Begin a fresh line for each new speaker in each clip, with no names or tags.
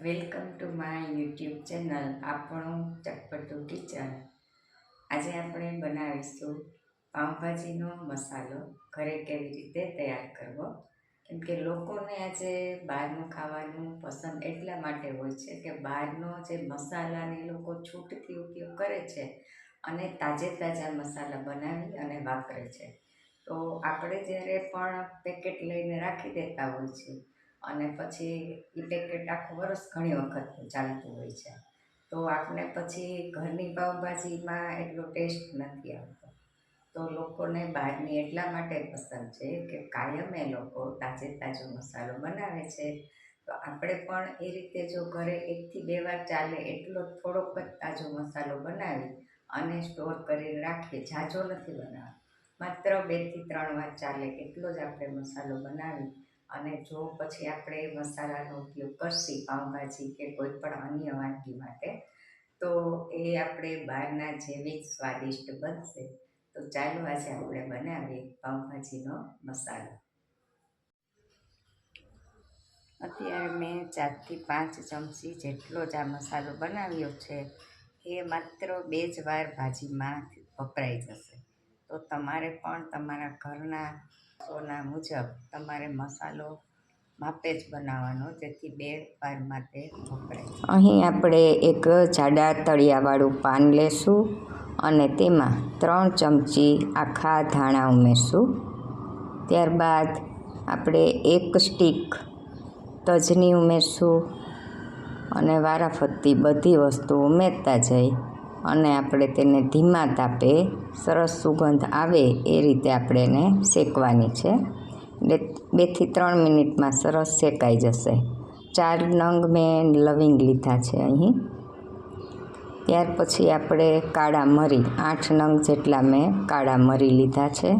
Welcome to my YouTube channel આપણું ચટપટું kitchen. આજે આપણે બનાવીશું પાઉંભાજીનો મસાલો. ઘરે કેવી રીતે તૈયાર કરવો? કેમ કે લોકોને આજે બહારનું ખાવાનું પસંદ એટલા માટે હોય છે કે બહારનો જે મસાલાને લોકો છૂટથી ઉપયોગ કરે છે અને તાજે તાજા મસાલા બનાવી અને વાપરે છે. તો આપણે જ્યારે પણ પેકેટ લઈને રાખી દેતા હોય છે અને પછી એ પેકેટ આખું વરસ ઘણી વખત ચાલતું હોય છે. તો આપણે પછી ઘરની પાઉંભાજીમાં એટલો ટેસ્ટ નથી આવતો. તો લોકોને બહારની એટલા માટે પસંદ છે કે કાયમ એ લોકો તાજે તાજો મસાલો બનાવે છે. તો આપણે પણ એ રીતે જો ઘરે એકથી બે વાર ચાલે એટલો થોડોક જ તાજો મસાલો બનાવી અને સ્ટોર કરીને રાખીએ. ઝાઝો નથી બનાવવાનો માત્ર બેથી ત્રણ વાર ચાલે એટલો જ આપણે મસાલો બનાવી અને જો પછી આપણે મસાલાનો ઉપયોગ કરશી, પાઉંભાજી કે કોઈ પણ અન્ય વાનગી માટે, તો એ આપણે બહારના જેવી જ સ્વાદિષ્ટ બનશે. તો ચાલો આજે આપણે બનાવીએ પાઉંભાજીનો મસાલો. અત્યારે મેં ચારથી પાંચ ચમચી જેટલો જ આ મસાલો બનાવ્યો છે. એ માત્ર બે જ વાર ભાજીમાં વપરાઈ જશે. તો તમારે પણ તમારા ઘરના સોના મુજબ તમારે મસાલો માપે જ બનાવવાનો, જેથી બે વાર માટે અહીં આપણે એક જાડા તળિયાવાળું પાન લેશું અને તેમાં ત્રણ ચમચી આખા ધાણા ઉમેરશું. ત્યારબાદ આપણે એક સ્ટીક તજની ઉમેરશું અને વારાફરતી બધી વસ્તુ ઉમેરતા જઈ અને આપણે તેને ધીમા તાપે સરસ સુગંધ આવે એ રીતે આપણે એને શેકવાની છે. એટલે બેથી ત્રણ મિનિટમાં સરસ શેકાઈ જશે. ચાર નંગ મેં લવિંગ લીધા છે અહીં. ત્યાર પછી આપણે કાળા મરી, આઠ નંગ જેટલા મેં કાળા મરી લીધા છે.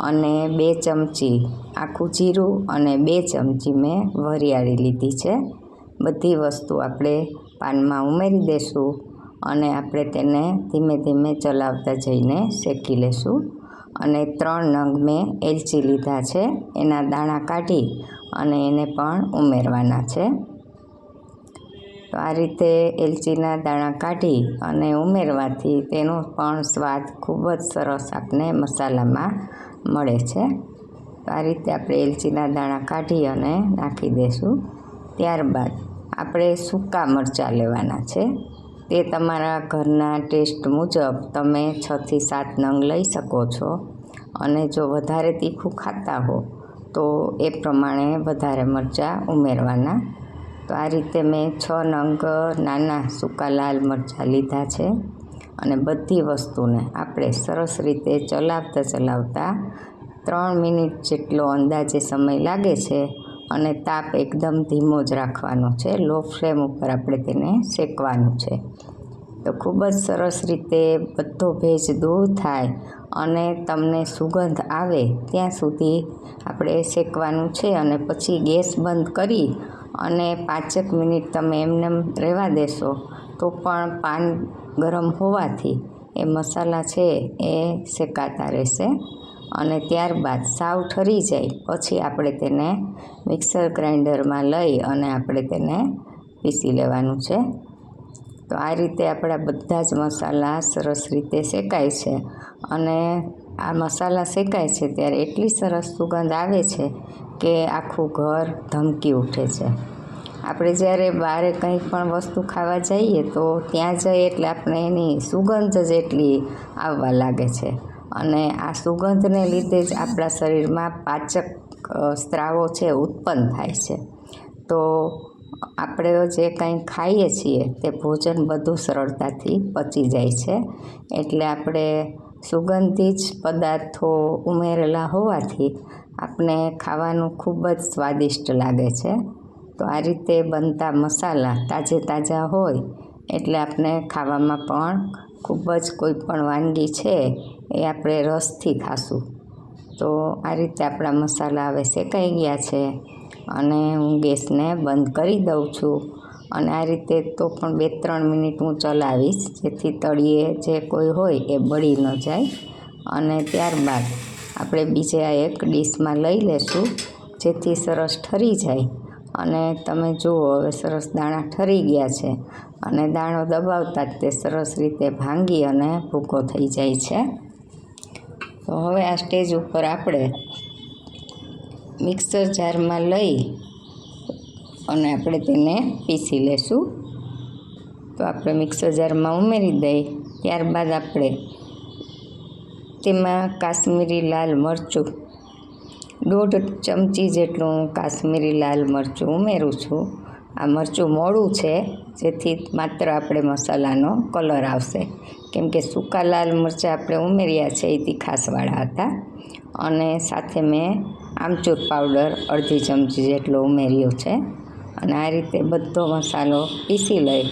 અને બે ચમચી આખું જીરું અને બે ચમચી મેં વરિયાળી લીધી છે. બધી વસ્તુ આપણે પાનમાં ઉમેરી દઈશું અને આપણે તેને ધીમે ધીમે ચલાવતા જઈને શેકી લેશું. અને ત્રણ નંગ મેં એલચી લીધા છે, એના દાણા કાઢી અને એને પણ ઉમેરવાના છે. તો આ રીતે એલચીના દાણા કાઢી અને ઉમેરવાથી તેનો પણ સ્વાદ ખૂબ જ સરસ આપને મસાલામાં મળે છે. તો આ રીતે આપણે એલચીના દાણા કાઢી અને નાખી દઈશું ત્યારબાદ આપણે સૂકા મરચાં લેવાના છે. તે તમારા ઘરના ટેસ્ટ મુજબ તમે છથી સાત નંગ લઈ શકો છો. અને જો વધારે તીખું ખાતા હો, તો એ પ્રમાણે વધારે મરચાં ઉમેરવાના. તો આ રીતે મેં છ નંગ નાના સૂકા લાલ મરચાં લીધા છે. અને બધી વસ્તુને આપણે સરસ રીતે ચલાવતા ચલાવતા ત્રણ મિનિટ જેટલો અંદાજે સમય લાગે છે અને તાપ એકદમ ધીમો જ રાખવાનો છે. લો ફ્લેમ ઉપર આપણે તેને શેકવાનું છે. તો ખૂબ જ સરસ રીતે બધો ભેજ દૂર થાય અને તમને સુગંધ આવે ત્યાં સુધી આપણે શેકવાનું છે અને પછી ગેસ બંધ કરી અને પાંચેક મિનિટ તમે એમને રહેવા દેશો તો પણ પાન ગરમ હોવાથી એ મસાલા છે એ શેકાતા રહેશે. અને ત્યારબાદ સાવ ઠરી જાય, પછી આપણે તેને મિક્સર ગ્રાઇન્ડરમાં લઈ અને આપણે તેને પીસી લેવાનું છે. તો આ રીતે આપણા બધા જ મસાલા સરસ રીતે શેકાય છે અને આ મસાલા શેકાય છે ત્યારે એટલી સરસ સુગંધ આવે છે કે આખું ઘર ધમકી ઉઠે છે. આપણે જ્યારે બહારે કંઈ પણ વસ્તુ ખાવા જઈએ તો ત્યાં જઈએ એટલે આપણે એની સુગંધ જ એટલી આવવા લાગે છે. અને આ સુગંધને લીધે જ આપણા શરીરમાં પાચક સ્ત્રાવો છે, ઉત્પન્ન થાય છે. તો આપણે જે કંઈ ખાઈએ છીએ તે ભોજન બધું સરળતાથી પચી જાય છે. એટલે આપણે સુગંધિત પદાર્થો ઉમેરેલા હોવાથી આપણે ખાવાનું ખૂબ જ સ્વાદિષ્ટ લાગે છે. તો આ રીતે બનતા મસાલા તાજે તાજા હોય એટલે આપણે ખાવામાં પણ ખૂબ જ કોઈ પણ વાનગી છે એ આપણે રસથી ખાશું. તો આ રીતે આપણા મસાલા હવે શેકાઈ ગયા છે અને હું ગેસને બંધ કરી દઉં છું. અને આ રીતે તો પણ બે ત્રણ મિનિટ હું ચલાવીશ, જેથી તળિયે જે કોઈ હોય એ બળી ન જાય. અને ત્યારબાદ આપણે બીજે આ એક ડીશમાં લઈ લેશું, જેથી સરસ ઠરી જાય. અને તમે જુઓ, હવે સરસ દાણા ઠરી ગયા છે. અને દાણો દબાવતા જ તે સરસ રીતે ભાંગી અને ભૂકો થઈ જાય છે. તો હવે આ સ્ટેજ ઉપર આપણે મિક્સર જારમાં લઈ અને આપણે તેને પીસી લેશું. તો આપણે મિક્સર જારમાં ઉમેરી દઈ, ત્યારબાદ આપણે તેમાં કાશ્મીરી લાલ મરચું, દોઢ ચમચી જેટલું કાશ્મીરી લાલ મરચું ઉમેરું છું. આ મરચું મોડું છે, જેથી માત્ર આપણે મસાલાનો કલર આવશે. કેમ કે સૂકા લાલ મરચાં આપણે ઉમેર્યા છે એ તીખાસવાળા હતા. અને સાથે મેં આમચૂર પાવડર અડધી ચમચી જેટલો ઉમેર્યો છે. અને આ રીતે બધો મસાલો પીસી લઈ,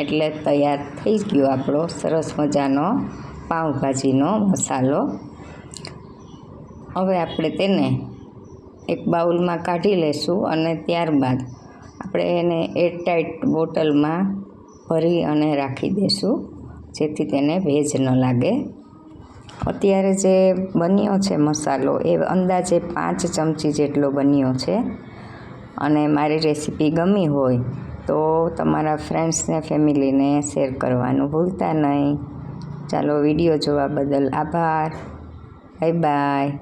એટલે તૈયાર થઈ ગયો આપણો સરસ મજાનો પાઉંભાજીનો મસાલો. હવે આપણે તેને એક બાઉલમાં કાઢી લેશું અને ત્યારબાદ આપણે એને એરટાઈટ બોટલમાં ભરી અને રાખી દઈશું જેથી તેને ભેજ ન લાગે. અત્યારે જે બન્યો છે મસાલો, એ અંદાજે પાંચ ચમચી જેટલો બન્યો છે. અને મારી રેસીપી ગમી હોય તો તમારા ફ્રેન્ડ્સને ફેમિલીને શેર કરવાનું ભૂલતા નહીં. ચાલો વીડિયો જોવા બદલ આભાર. Bye bye